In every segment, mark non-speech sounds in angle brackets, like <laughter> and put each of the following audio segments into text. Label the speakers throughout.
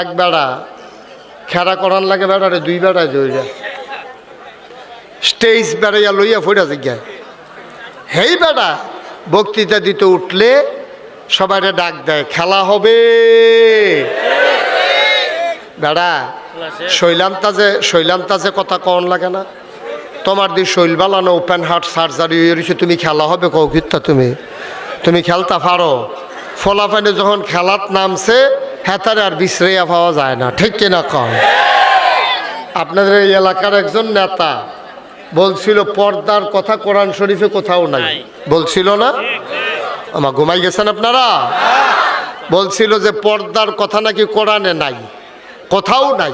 Speaker 1: এক বেড়া। খেরা করার লাগে বেড়ারে দুই বেড়ায় দৌড়া স্টেজ বেড়াইয়া লইয়া ফুটা জিজ্ঞায়, হেই বেড়া, বক্তৃতা দিতে উঠলে সবাইরে ডাক দেয়, খেলা হবে? বেড়া, শৈলাম তাজে শৈলাম তাজে কথা কন লাগে না। তোমার দি শৈল বালানো ওপেন হার্ট সার্জারি হয়ে রয়েছে তুমি খেলা হবে কৌকিত্তা তুমি? তুমি খেলতা পারো? ফলাফানে যখন খেলাত নামছে হেতারে আর বিশ্রাইয়া পাওয়া যায় না ঠিক কিনা কম আপনাদের এই এলাকার একজন নেতা বলছিল পর্দার কথা কোরআন শরীফে কোথাও নাই। বলছিল না? আমার ঘুমাই গেছেন আপনারা? বলছিল যে পর্দার কথা নাকি কোরআনে নাই কোথাও নাই।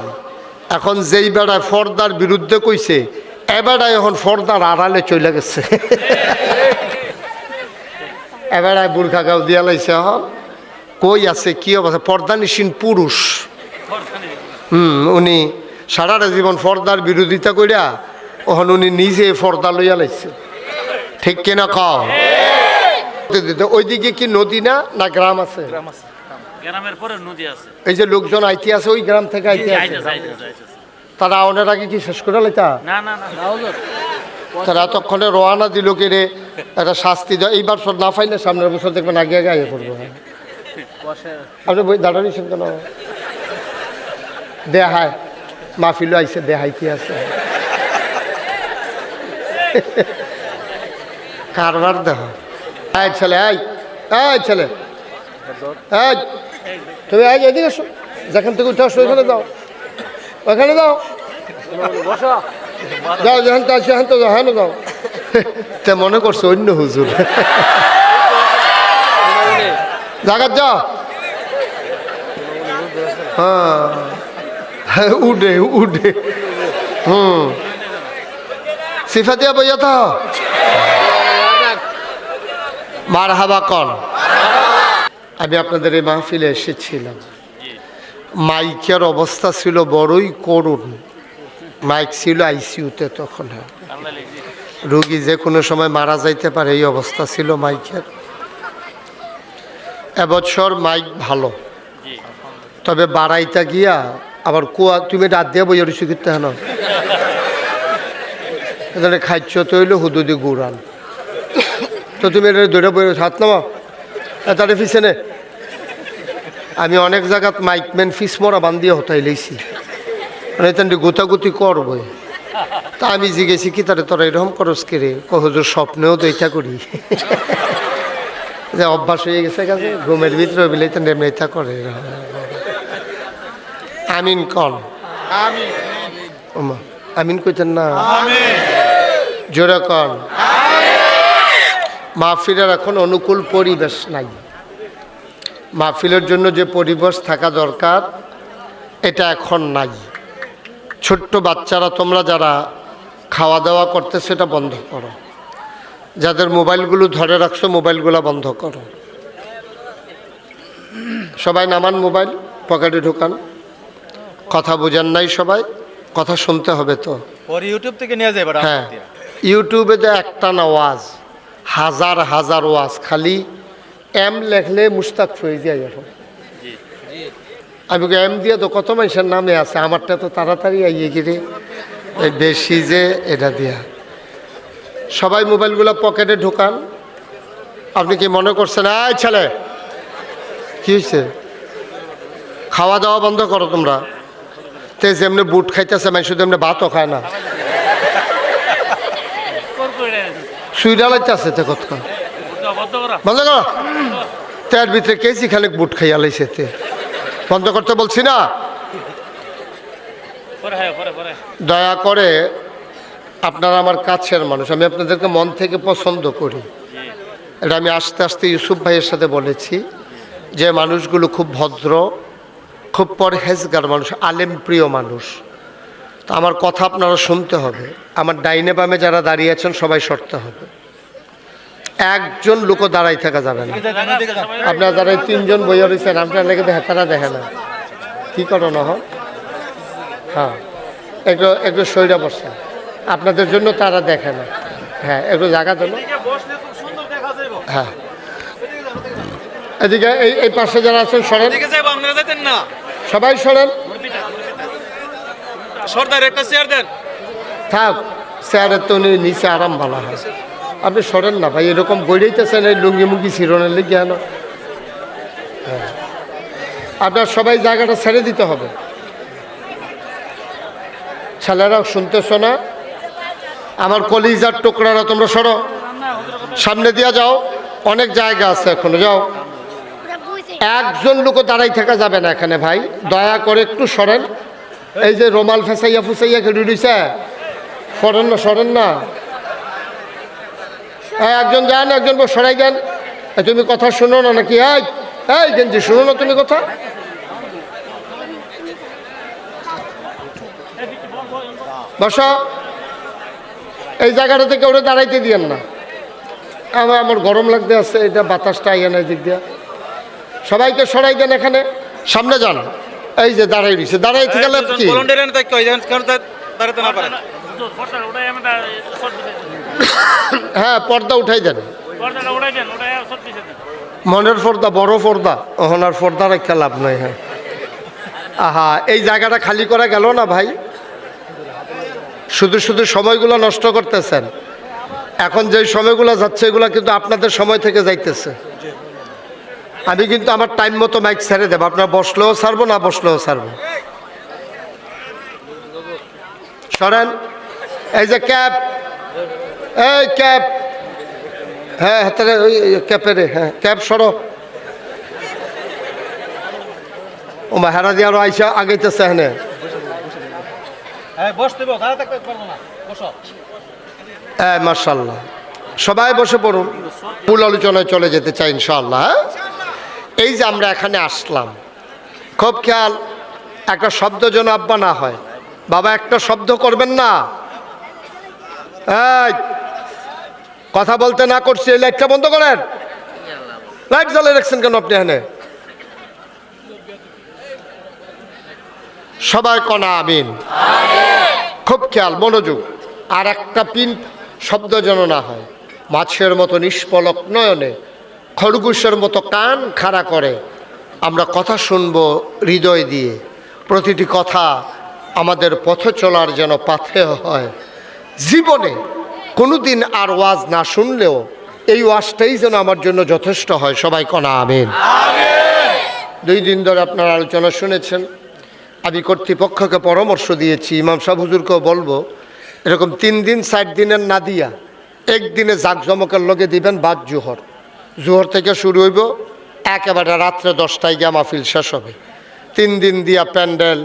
Speaker 1: এখন যেই বেড়ায় ফর্দার বিরুদ্ধে কইছে এবেড়ায় এখন ফর্দার আড়ালে চলে গেছে। <laughs> এবেড়ায় বুর্খা গাও দিয়া লাইছে এখন। কই আছে কি অবস্থা? পর্দা নিশীন পুরুষ। হুম উনি সারাটা জীবন ফর্দার বিরোধিতা করিয়া ওখান উনি নিজে ফর্দা লইয়া লাইছে। ঠিক কিনা কও? ওইদিকে কি নদী না না গ্রাম আছে?
Speaker 2: গ্রাম আছে গ্রামের পরে নদী আছে।
Speaker 1: এই যে লোকজন আইতে আছে ওই গ্রাম থেকে আইতে আছে। তারা আউনের আগে কি শেষ করে লাইতা?
Speaker 2: না না না
Speaker 1: তারা এতক্ষণে রোয়ানা দিল কে রে একটা শাস্তি দেয় এইবার সব না পাইলে সামনের বছর দেখবেন আগে আগে আগে পড়ব হ্যাঁ। আপনি বই দাঁড়ানিছেন কেন দেহায় মাহফিলও আইসে দেহাই কি আছে? কারবার দেহ এই ছেলে এই এই ছেলে। এই তুমি আজ এদিকে এসো যেখান থেকে উঠে আসো ওইখানে যাও। ওইখানে যাও। যাও যেখান তো যাও হ্যাঁ যাও। তে মনে করছ অন্য হুজুর। জাগাত যাও হ্যাঁ। উডে উডে হুম। সিফাতিয়া বইয়া তো মার হাবা কন। আমি আপনাদের এই মাহফিলে এসেছিলাম। মাইকের অবস্থা ছিল বড়ই করুণ। মাইক ছিল আইসিউতে তখন হ্যাঁ। রুগী যে কোনো সময় মারা যাইতে পারে, এই অবস্থা ছিল মাইকের। এবছর মাইক ভালো। তবে বাড়াইতা গিয়া আবার কুয়া তুমি রাত দিয়ে বই রুচি করতে হেন? এখানে খাইছ তো হইল হুদুদি গুড়ান তো তুমি এটা দৌড়ে বই হাত নামা তারে পিছনে আমি অনেক জায়গাত মাইকম্যান ফিস মরা বান্ধিয়ে হতাই লইছি। মানে গোতাগুতি করবই। তা আমি জিজ্ঞেসি কি তারে তোরা এরকম করস কে রে? কহজুর স্বপ্নেও তো এটা করি। যে অভ্যাস হয়ে গেছে কাছে ঘুমের ভিতরে বিলে তো নেমে করে আমিন কন। আমিন। কইতেন না? জোরে কন। মাহফিলের এখন অনুকূল পরিবেশ নাই। মাহফিলের জন্য যে পরিবেশ থাকা দরকার এটা এখন নাই। ছোট্ট বাচ্চারা তোমরা যারা খাওয়া দাওয়া করতে সেটা বন্ধ করো। যাদের মোবাইলগুলো ধরে রাখছো মোবাইলগুলো বন্ধ করো। সবাই নামান মোবাইল পকেটে ঢুকান। কথা বোঝান নাই সবাই কথা শুনতে হবে তো।
Speaker 3: ইউটিউব থেকে নিয়ে যাবে
Speaker 1: হ্যাঁ ইউটিউবে যে একটা না ওয়াজ হাজার হাজার ওয়াজ খালি এম লেখলে মুস্তাক হয়ে যায় এখন আমি এম দিয়ে তো কত মানুষের নামে আছে? আমারটা তো তাড়াতাড়ি আইয়ে গিয়ে এই বেশি যে এটা দিয়া। সবাই মোবাইলগুলো পকেটে ঢুকান। আপনি কি মনে করছেন এই ছেলে কি হয়েছে খাওয়া দাওয়া বন্ধ করো তোমরা। তে যেমনি বুট খাইতেছে মানে শুধু এমনি ভাতও খায় না। সুইডা লাগতেছে তে কত বন্ধ করো। তার ভিতরে কেজি খানিক বুট খাইয়া লাইছে তে। বন্ধ করতে বলছি না। দয়া করে আপনারা আমার কাছের মানুষ। আমি আপনাদেরকে মন থেকে পছন্দ করি। এটা আমি আস্তে আস্তে ইউসুফ ভাইয়ের সাথে বলেছি যে মানুষগুলো খুব ভদ্র, খুব পরহেজগার মানুষ, আলেম প্রিয় মানুষ। তা আমার কথা আপনারা শুনতে হবে। আমার ডাইনে বামে যারা দাঁড়িয়ে আছেন, সবাই সরতে হবে। একজন লোকও দাঁড়াই থাকা যাবে না। আপনারা এই তিনজন বইয়া রয়েছেন, আপনারা লেগে দেখে দেখে না। কী করো না হ্যাঁ। একটু একটু শরীরে বসেন। আপনাদের জন্য তারা দেখে না। হ্যাঁ একটু জায়গা জন্য। হ্যাঁ। এদিকে এই এই পাশে যারা আছেন সরেন। সবাই সরেন।
Speaker 3: সর্দার একটা চেয়ার দেন।
Speaker 1: থাক স্যারের তো উনি নিচে আরাম ভালো হয়। আপনি সরেন না ভাই এরকম বইড়াইতেছেন এই লুঙ্গি মুঙ্গি শিরনের লিগে কেন হ্যাঁ। আপনার সবাই জায়গাটা ছেড়ে দিতে হবে। ছেলেরাও শুনতেছ না। আমার কলিজার টুকরারা তোমরা সরো। সামনে দিয়া যাও। অনেক জায়গা আছে এখনও, যাও। একজন লোকও দাঁড়াই থাকা যাবে না এখানে ভাই। দয়া করে একটু সরেন। এই যে রোমাল ফেসাইয়া ফুসাইয়া কেটে দিছে সরেন না সরেন না। এই, একজন যান, একজন সরাই এই, তুমি কথা শুনো না নাকি? এই এই, গেঞ্জি, শুনো না তুমি কথা। বসো। এই জায়গাটা থেকে ওরা দাঁড়াইতে দিয়েন না। আমার আমার গরম লাগতে আছে, এটা বাতাসটা আইয়া না দিক দিয়া। সবাইকে সরাই দেন এখানে। সামনে যান। এই যে দাঁড়াই দিছে দাঁড়াই থেকে লাভ কি? হ্যাঁ পর্দা উঠাই দেন। মনের পর্দা, বড় পর্দা। ওহনার পর্দা রেখে লাভ নাই হ্যাঁ। আহা, এই জায়গাটা খালি করা গেল না ভাই? শুধু শুধু সময়গুলো নষ্ট করতেছেন। এখন যে সময়গুলো যাচ্ছে, এগুলো কিন্তু আপনাদের সময় থেকে যাইতেছে। আমি কিন্তু আমার টাইম মতো মাইক ছেড়ে দেবো। আপনার বসলেও ছাড়বো, না বসলেও ছাড়বো। সরেন। এই যে ক্যাব এই ক্যাব হ্যাঁ হাতে ওই ক্যাপে রে হ্যাঁ ক্যাব সরো। ও মা হেরা দিয়ে আরও আইসা আগেইতেছে হ্যাঁ
Speaker 3: হ্যাঁ
Speaker 1: হ্যাঁ মার্শাল্লাহ সবাই বসে পড়ুন। মূল আলোচনায় চলে যেতে চাই ইনশাল্লাহ হ্যাঁ? এই যে আমরা এখানে আসলাম, খুব খেয়াল, একটা শব্দ যেন আব্বা না হয়। বাবা, একটা শব্দ করবেন না। কথা বলতে না করছি, এই লাইটটা বন্ধ করেন। লাইট জ্বালিয়ে রাখছেন কেন আপনি এখানে? সবাই কনা, আমিন। খুব খেয়াল মনোযোগ। আর একটা পিন শব্দ যেন না হয়। মাছের মতো নিষ্পলক নয়নে খরগোশের মতো কান খাড়া করে। আমরা কথা শুনব হৃদয় দিয়ে। প্রতিটি কথা আমাদের পথে চলার যেন পাথে হয়। জীবনে কোনোদিন আর ওয়াজ না শুনলেও এই ওয়াজটাই যেন আমার জন্য যথেষ্ট হয়। সবাই কনা আমিন। দুই দিন ধরে আপনারা আলোচনা শুনেছেন। আমি কর্তৃপক্ষকে পরামর্শ দিয়েছি, ইমাম সাহেব হুজুরকেও বলব, এরকম তিন দিন, চার দিনের না দিয়া একদিনে জাকজমকের লগে দিবেন বাদ জোহর। জোহর থেকে শুরু হইব, একেবারে রাত্রে দশটায় গিয়ে মাহফিল শেষ হবে। তিন দিন দিয়া প্যান্ডেল,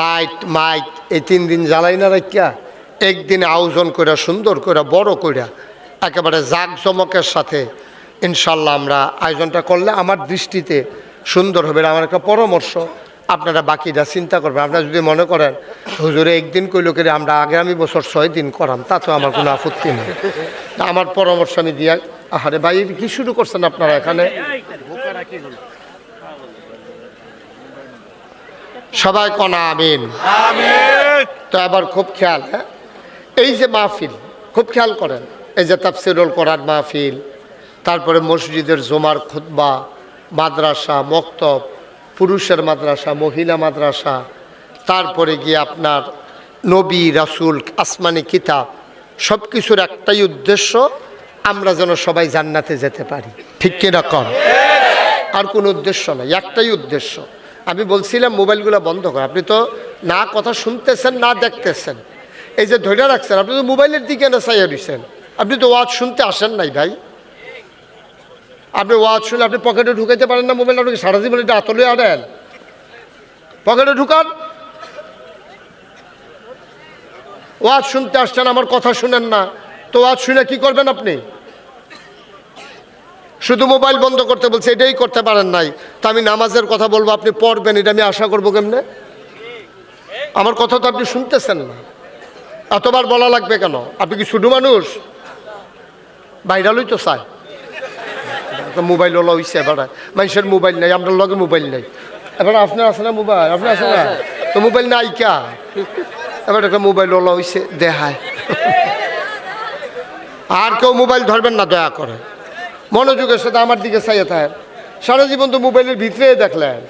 Speaker 1: লাইট, মাইক, এই তিন দিন জ্বালাই না রাখিয়া, একদিনে আয়োজন করে সুন্দর করে বড় করে একেবারে জাকজমকের সাথে ইনশাল্লাহ আমরা আয়োজনটা করলে আমার দৃষ্টিতে সুন্দর হবে। আমার একটা পরামর্শ। আপনারা বাকিটা চিন্তা করবেন। আপনারা যদি মনে করেন হুজুরে একদিন কইল করে আমরা আগামী বছর ছয় দিন করাম তাতেও আমার কোনো আপত্তি নেই। তা আমার পরামর্শ আমি দিয়া আহারে ভাই কি শুরু করছেন আপনারা এখানে? সবাই কনা আমিন। তো আবার খুব খেয়াল হ্যাঁ? এই যে মাহফিল খুব খেয়াল করেন এই যে তাফসিরুল করার মাহফিল তারপরে মসজিদের জমার খুতবা মাদ্রাসা মক্তব পুরুষের মাদ্রাসা, মহিলা মাদ্রাসা, তারপরে গিয়ে আপনার নবী, রাসুল, আসমানি কিতাব সব কিছুর একটাই উদ্দেশ্য, আমরা যেন সবাই জান্নাতে যেতে পারি। ঠিক কিনা কর? আর কোনো উদ্দেশ্য নাই, একটাই উদ্দেশ্য। আমি বলছিলাম মোবাইলগুলো বন্ধ কর, আপনি তো না কথা শুনতেছেন, না দেখতেছেন। এই যে ধৈর্য রাখছেন, আপনি তো মোবাইলের দিকে না চাইয়া দিচ্ছেন আপনি তো ওয়াজ শুনতে আসেন নাই ভাই। আপনি ওয়াজ শুনে আপনি পকেটে ঢুকাইতে পারেন না মোবাইল আপনাকে সারা জীবন এটা আতলে আনেন? পকেটে ঢুকান। ওয়াজ শুনতে আসছেন, আমার কথা শুনেন না। তো ওয়াজ শুনে কি করবেন আপনি? শুধু মোবাইল বন্ধ করতে বলছে, এটাই করতে পারেন নাই। তা আমি নামাজের কথা বলব, আপনি পড়বেন, এটা আমি আশা করব কেমনে? আমার কথা তো আপনি শুনতেছেন না। এতবার বলা লাগবে কেন? আপনি কি শুধু মানুষ? বাইরালই তো চায়। মোবাইল ওলা হইছে এবার। মানুষের মোবাইল নাই, আপনার লগে মোবাইল নাই। এবার আপনার আছে না মোবাইল? আপনার আছে না? তো মোবাইল নাই কা? এবার একটা মোবাইল ওলা হইছে, দেখায়। আর কেউ মোবাইল ধরবেন না, দয়া করে। মনোযোগের সাথে আমার দিকে চাইয়ে থাকেন। সারা জীবন তো মোবাইলের ভিতরে দেখলেন।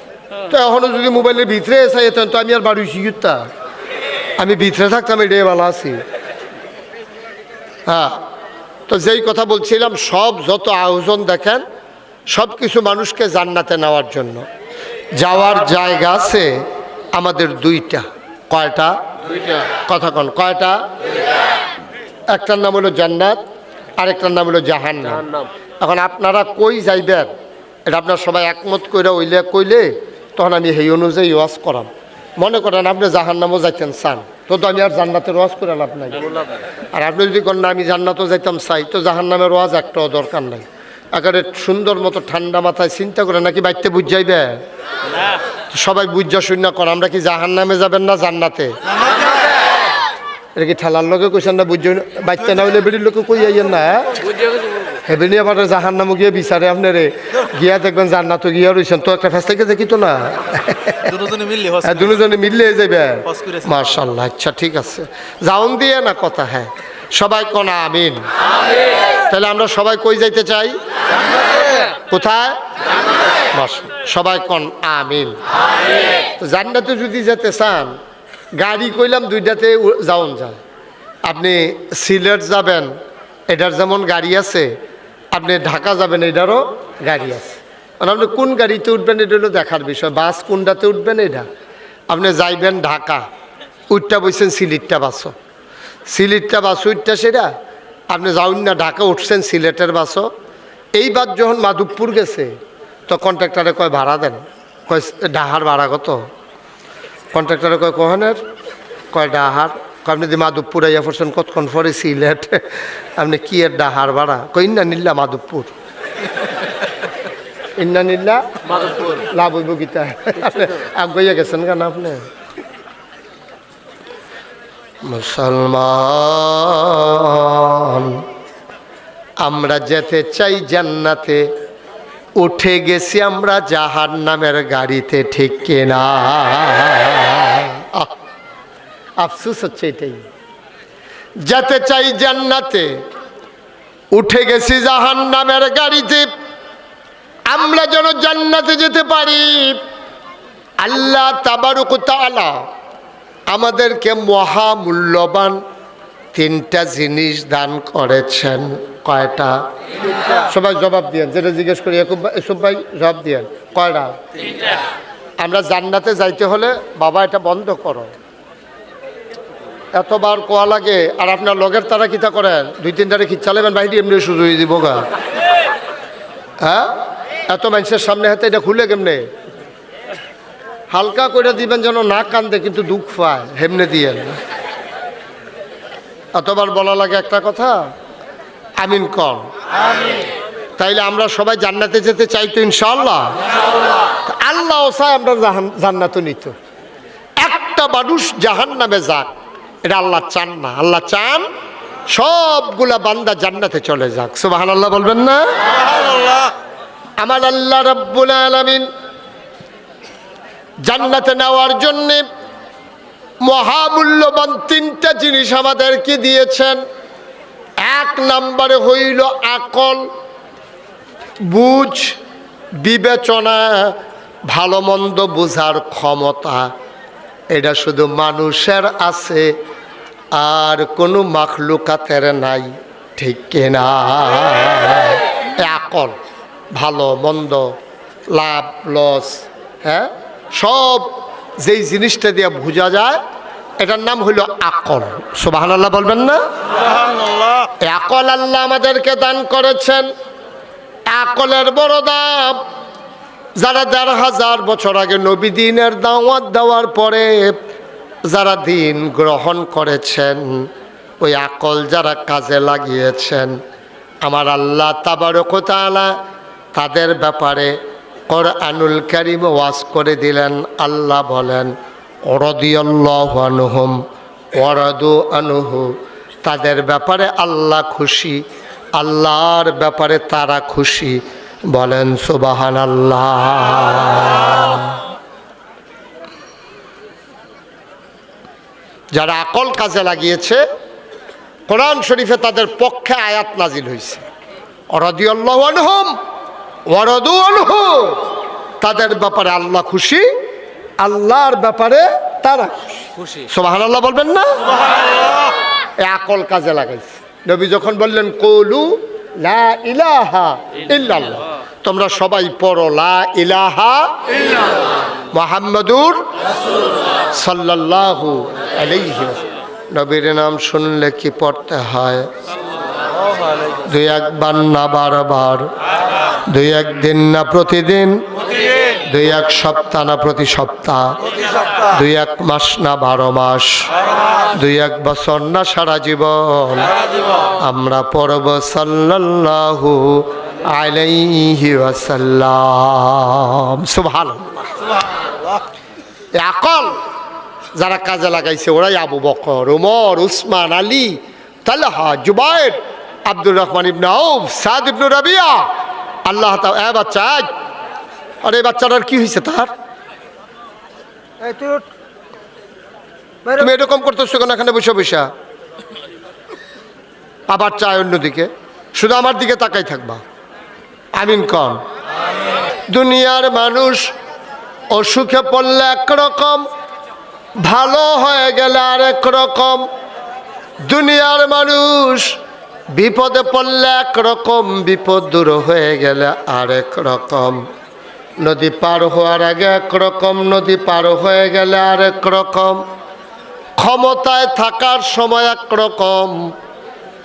Speaker 1: তো এখনও যদি মোবাইলের ভিতরে চাই তখন তো আমি আর বাড়ি শিখতা আমি ভিতরে থাকতাম, এটাই ভালো আছি। হ্যাঁ তো যেই কথা বলছিলাম, সব যত আয়োজন দেখেন সব কিছু মানুষকে জান্নাতে নেওয়ার জন্য। যাওয়ার জায়গা আছে আমাদের দুইটা। কয়টা? কথা কন কয়টা? একটার নাম হলো জান্নাত আরেকটার নাম হলো জাহান্নাম। এখন আপনারা কই যাইবেন? এটা আপনার সবাই একমত কইরা ওইলে কইলে তখন আমি সেই অনুযায়ী ওয়াজ করাম। মনে করেন আপনি জাহান্নামও যাইতেন চান। তো তো আমি আর জান্নাতের ওয়াজ করে লাভ নাই। আর আপনি যদি করেন না আমি জান্নাতও যাইতাম চাই। তো জাহান্নামের ওয়াজ একটাও দরকার নাই। একেবারে সুন্দর মতো ঠান্ডা মাথায় চিন্তা করে নাকি বাইতে বুঝ যাইবে? সবাই বুঝা শূন্য কর আমরা কি জাহান নামে যাবেন না জান্নাতে? এটা কি ঠেলার লোকে কইছেন না বুঝছেন বাচ্চা না হইলে বেড়ির লোকে কই আইয়েন না হেবেনি আবার জাহান নামে গিয়ে বিচারে আপনারে। গিয়া দেখবেন জান্নাত গিয়া রইছেন তো একটা ফেস থেকে দেখি তো না?
Speaker 3: দুজনে মিললে হস
Speaker 1: হ্যাঁ যাবে মার্শাল্লাহ আচ্ছা ঠিক আছে। যাউন দিয়ে না কথা হ্যাঁ। সবাই কনা আমিন। তাহলে আমরা সবাই কই যাইতে চাই? কোথায়? মাশা- সবাই কন? আমিন। তো জান্নাতে যদি যেতে চান, গাড়ি কইলাম দুইটাতে যাওন যায়। আপনি সিলেট যাবেন, এটার যেমন গাড়ি আছে, আপনি ঢাকা যাবেন, এটারও গাড়ি আছে। আর আপনি কোন গাড়িতে উঠবেন, এটা হলো দেখার বিষয়। বাস কোনটাতে উঠবেন, এটা। আপনি যাইবেন ঢাকা, উঠটা বইছেন সিলিটটা বাসও সিলিটটা বাস, উঠটা সেটা আপনি যাউন না ঢাকা উঠছেন সিলেটের বাসও। এইবার যখন মাধবপুর গেছে তো কন্ট্রাক্টারে কয় ভাড়া দেন? কয় ডাহার ভাড়া কত? কন্ট্রাক্টারে কয় কহনের? কয় ডাহার। কয় আপনি যদি মাধবপুর আইয়া পড়ছেন কতক্ষণ পরে সিলেট? <laughs> আপনি কি এর ডাহার ভাড়া? কই না নিল্লা মাধবপুর। <laughs> ইন্না নিল্লা মাধবপুর। লাভ হইব গীতা। <laughs> আগাইয়া গেছেন কেন আপনি? মুসলমান আমরা যেতে চাই জান্নাতে। উঠে গেছি আমরা জাহার নামের গাড়িতে, ঠিক কিনা? আফসুস হচ্ছে এটাই। যেতে চাই জান্নাতে। উঠে গেছি জাহান নামের গাড়িতে। আমরা যেন জান্নাতে যেতে পারি। আল্লাহ তাবারুক তাআলা আমাদেরকে মহামূল্যবান তিনটা জিনিস দান করেছেন। কয়টা? সবাই জবাব দিয়েন। যেটা জিজ্ঞেস করি একুব ভাই- এসব ভাই জবাব দিয়েন। কয়টা? আমরা জান্নাতে যাইতে হলে বাবা এটা বন্ধ করো। এতবার কোয়া লাগে আর আপনার লগের তারা কিতা করেন? দুই তিনটারে খিচ্ছালেবেন বাইরে এমনি সুযোগ দিব গা। হ্যাঁ? এত মানুষের সামনে হাতে এটা খুলে কেমনে? হালকা করে দিবেন যেন না কান্দে কিন্তু দুঃখ পায়। হেমনে দিয়েন। এতবার বলা লাগে একটা কথা? আমিন কম তাইলে আমরা সবাই জান্নাতে যেতে চাই তো ইনশাল্লাহ আল্লাহ চায় আমরা জান্নাতে নিত। একটা মানুষ জাহান নামে যাক এটা আল্লাহ চান না। আল্লাহ চান সবগুলা বান্দা জান্নাতে চলে যাক। সুবাহান আল্লাহ বলবেন না? আমার আল্লাহ রব্বুল আলামিন জান্নাতে নেওয়ার জন্যে মহামূল্যবান তিনটা জিনিস আমাদেরকে দিয়েছেন। এক নম্বরে হইল আকল, বুঝ, বিবেচনা, ভালো মন্দ বোঝার ক্ষমতা। এটা শুধু মানুষের আছে, আর কোনো মাখলুকাতের নাই, ঠিক কিনা? আকল, ভালো মন্দ, লাভ, লস হ্যাঁ? সব যেই জিনিসটা দিয়ে বোঝা যায় এটার নাম হইল আকল। সোবাহান আল্লাহ বলবেন না? আকল আল্লাহ আমাদেরকে দান করেছেন। আকলের বড় দাম যারা দেড় হাজার বছর আগে নবী দিনের দাওয়াত দেওয়ার পরে যারা দিন গ্রহণ করেছেন ওই আকল যারা কাজে লাগিয়েছেন আমার আল্লাহ তাবারকতালা তাদের ব্যাপারে কোরআনুল কারিম ওয়াজ করে দিলেন, আল্লাহ বলেন অরদিয়াল্লাহু আনহুম ওয়ারাদু আনহু। তাদের ব্যাপারে আল্লাহ খুশি, আল্লাহর ব্যাপারে তারা খুশি। বলেন সুবাহান আল্লাহ যারা আকল কাজে লাগিয়েছে, কোরআন শরীফে তাদের পক্ষে আয়াত নাজিল হয়েছে অরদিয়াল্লাহু আনহুম ওয়ারাদু আনহু। তাদের ব্যাপারে আল্লাহ খুশি আল্লাহর ব্যাপারে তারা
Speaker 3: খুশি।
Speaker 1: সোবাহান আল্লাহ বলবেন না? এ আকল কাজে লাগাইছে। নবী যখন বললেন কলু লা ইলাহা ইল্লাল্লাহ। তোমরা সবাই পড়ো লা ইলাহা মোহাম্মদুর সাল্লাল্লাহু আলাইহি নবীর নাম শুনলে কি পড়তে হয়? দুই একবার না বারবার, দুই একদিন না প্রতিদিন, দুই এক সপ্তাহ না প্রতি সপ্তাহ, দুই এক মাস না বারো মাস, দুই এক বছর না সারা জীবন। আমরা পড়ব সাল্লাল্লাহু আলাইহি ওয়াসাল্লাম। সুবহানাল্লাহ। আকল, যারা কাজে লাগাইছে, ওরাই আবু বকর, উমর, উসমান, আলী, তালহা, জুবাইর আব্দুর রহমান ইবনে আউফ সাদ ইবনে রাবিয়া। আল্লাহ তা এ বাচ্চা। আরে এই বাচ্চাটার কি হয়েছে তার? তুমি এরকম করতেছো কেন? এখানে বসে বসে। আবার চায় অন্যদিকে। শুধু আমার দিকে তাকাই থাকবা। আমিন কন। দুনিয়ার মানুষ অসুখে পড়লে একরকম ভালো হয়ে গেলে আরেক রকম। দুনিয়ার মানুষ বিপদে পড়লে একরকম বিপদ দূর হয়ে গেলে আরেক রকম। নদী পার হওয়ার আগে একরকম, নদী পার হয়ে গেলে আরেক রকম। ক্ষমতায় থাকার সময় একরকম,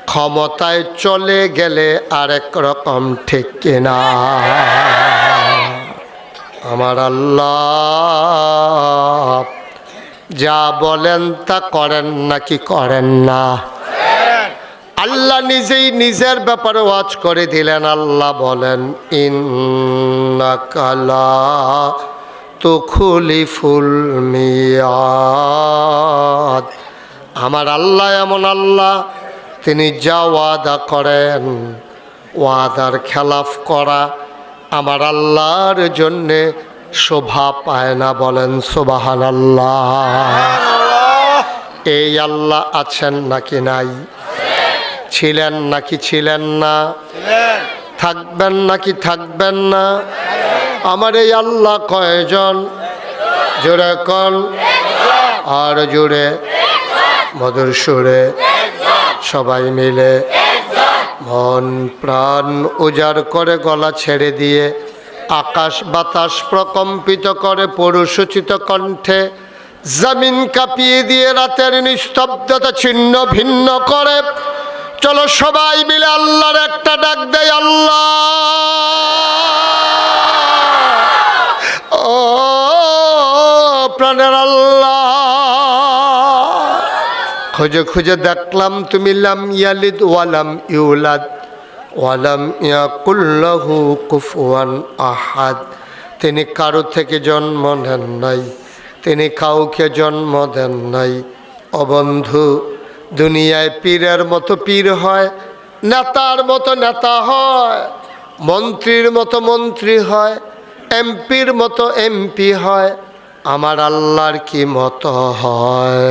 Speaker 1: ক্ষমতায় চলে গেলে আরেক রকম, ঠিক কিনা? আমার আল্লাহ, যা বলেন তা করেন নাকি করেন না? আল্লাহ নিজেই নিজের ব্যাপারে ওয়াজ করে দিলেন আল্লাহ বলেন ইন্নাকালা তো খুলি ফুল মিয়াদ। আমার আল্লাহ এমন আল্লাহ তিনি যা ওয়াদা করেন ওয়াদার খেলাফ করা আমার আল্লাহর জন্যে শোভা পায় না বলেন সোবাহান আল্লাহ এই আল্লাহ আছেন নাকি নাই? ছিলেন নাকি ছিলেন না? থাকবেন নাকি থাকবেন না? আমার এই আল্লাহ কয়জন? জোরে কন। আর জুড়ে মধুর সুরে সবাই মিলে মন প্রাণ উজাড় করে গলা ছেড়ে দিয়ে আকাশ বাতাস প্রকম্পিত করে পরুসূচিত কণ্ঠে জমিন কাঁপিয়ে দিয়ে রাতের নিস্তব্ধতা ছিন্ন ভিন্ন করে চলো সবাই মিলে আল্লাহর একটা ডাক দেয়, আল্লাহ। ও, প্রাণের আল্লাহ। খুঁজে খুঁজে দেখলাম তুমি লাম ইয়ালিদ ওয়ালাম ইউলাদ ওয়ালাম ইয়া ইয়াকুল্লাহু কুফুয়ান আহাদ। তিনি কারও থেকে জন্ম নেন নাই, তিনি কাউকে জন্ম দেন নাই। অবন্ধু দুনিয়ায় পীরের মতো পীর হয়, নেতার মতো নেতা হয়, মন্ত্রীর মতো মন্ত্রী হয়, এমপির মতো এমপি হয়। আমার আল্লাহর কি মতো হয়?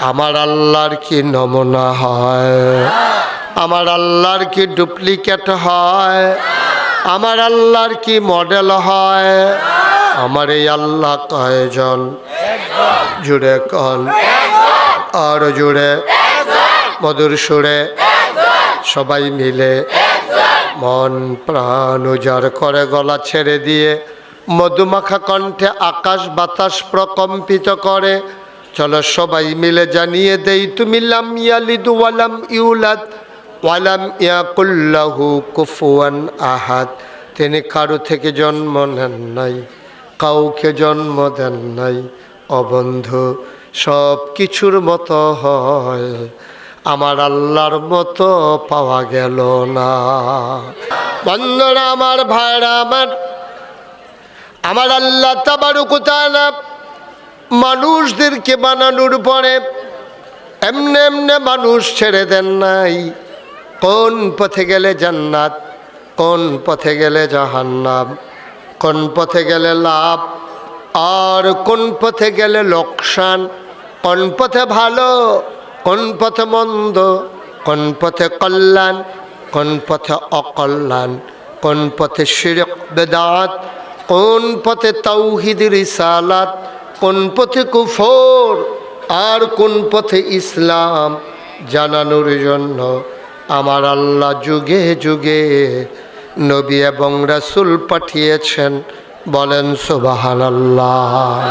Speaker 1: আমার আল্লাহর কি নমুনা হয়? আমার আল্লাহর কি ডুপ্লিকেট হয়? আমার আল্লাহর কি মডেল হয়? আমার এই আল্লাহ কয়জন? জুড়ে কন। আর জুড়ে মধুর সুরে। সবাই মিলে মন প্রাণ উজাড় করে গলা ছেড়ে দিয়ে মধুমাখা কণ্ঠে আকাশ বাতাস প্রকম্পিত করে। চলো সবাই মিলে জানিয়ে দেই, তুমি লাম ইয়ালিদ ওয়ালাম ইউলাদ ওয়ালাম ইয়াকুল্লাহু কুফুয়ান আহাদ। তিনি কারও থেকে জন্ম নেন নাই, কাউকে জন্ম দেন নাই। অবন্ধু সব কিছুর মতো হয়। আমার আল্লাহর মতো পাওয়া গেল না। বন্ধুরা, আমার ভাইরা, আমার আমার আল্লাহ তাবারুকুতালা মানুষদেরকে বানানোর পরে এমনে এমনে মানুষ ছেড়ে দেন নাই। কোন পথে গেলে জান্নাত, কোন পথে গেলে জাহান্নাম, কোন পথে গেলে লাভ, আর কোন পথে গেলে লোকসান কোন পথে ভালো, কোন পথে মন্দ, কোন পথে কল্যাণ, কোন পথে অকল্যাণ, কোন পথে শিরক, বেদাত, কোন পথে তাওহিদ, রিসালাত, কোন পথে কুফোর আর কোন পথে ইসলাম জানানোর জন্য আমার আল্লাহ যুগে যুগে নবী এবং রাসুল পাঠিয়েছেন, বলেন সুবহানাল্লাহ।